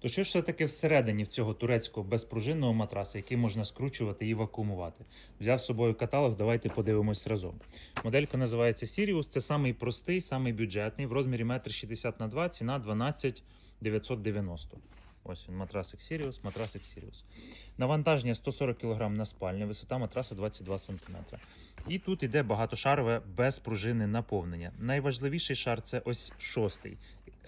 То що ж все-таки всередині в цього турецького безпружинного матраса, який можна скручувати і вакуумувати? Взяв з собою каталог, давайте подивимось разом. Моделька називається Sirius. Це самий простий, самий бюджетний, в розмірі 1,60 на 2, ціна 12 990. Ось він, матрасик Sirius, матрасик Sirius. Навантаження 140 кг на спальню, висота матраса 22 см. І тут іде багатошарове безпружинне наповнення. Найважливіший шар це ось шостий.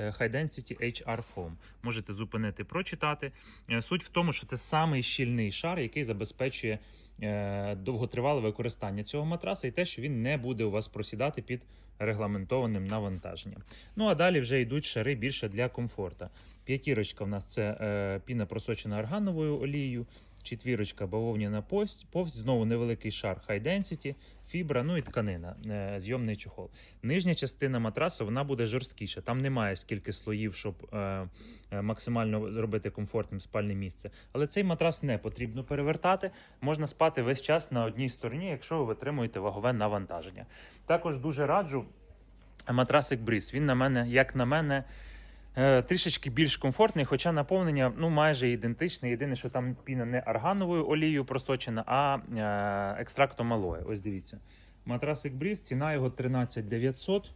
Е, High Density HR Foam. Можете зупинити, прочитати. Е, Суть в тому, що це самий щільний шар, який забезпечує е, довготривале використання цього матраса і те, що він не буде у вас просідати під регламентованим навантаженням. Ну а далі вже йдуть шари більше для комфорту. П'ятірочка в нас це піна просочена аргановою олією. Четвірочка бавовняна повсть, повсть, знову невеликий шар High Density, фібра, ну і тканина, е, зйомний чохол. Нижня частина матрасу вона буде жорсткіша. Там немає скільки слоїв, щоб е, е, максимально зробити комфортним спальне місце. Але цей матрас не потрібно перевертати. Можна спати весь час на одній стороні, якщо ви витримуєте вагове навантаження. Також дуже раджу матрасик Бріз. Він на мене, як на мене. Е, Трішечки більш комфортний, хоча наповнення ну майже ідентичне. Єдине, що там піна не аргановою олією просочена, а е, екстрактом алоє. Ось дивіться. Матрасик Бріз, ціна його 13 900.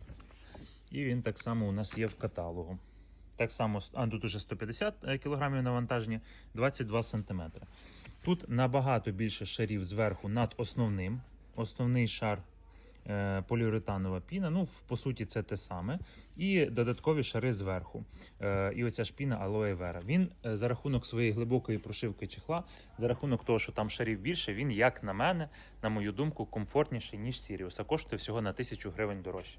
І він так само у нас є в каталогу. Так само, а тут уже 150 кг навантаження, 22 см. Тут набагато більше шарів зверху над основним. Основний шар е, поліуретанова піна. Ну, по суті, це те саме. І додаткові шари зверху. Е, і оця ж піна алоє вера. Він е, за рахунок своєї глибокої прошивки чехла, за рахунок того, що там шарів більше, він, як на мене, на мою думку, комфортніший, ніж Сіріус. а коштує всього на 1000 гривень дорожче.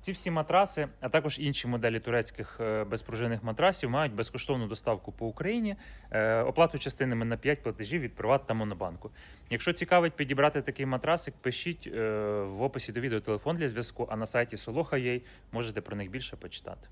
Ці всі матраси, а також інші моделі турецьких е, безпружинних матрасів мають безкоштовну доставку по Україні, е, оплату частинами на 5 платежів від Приват та Монобанку. Якщо цікавить підібрати такий матрасик, пишіть е, в описі до відео телефон для зв'язку, а на сайті Soloha.ua можете про них більше почитати.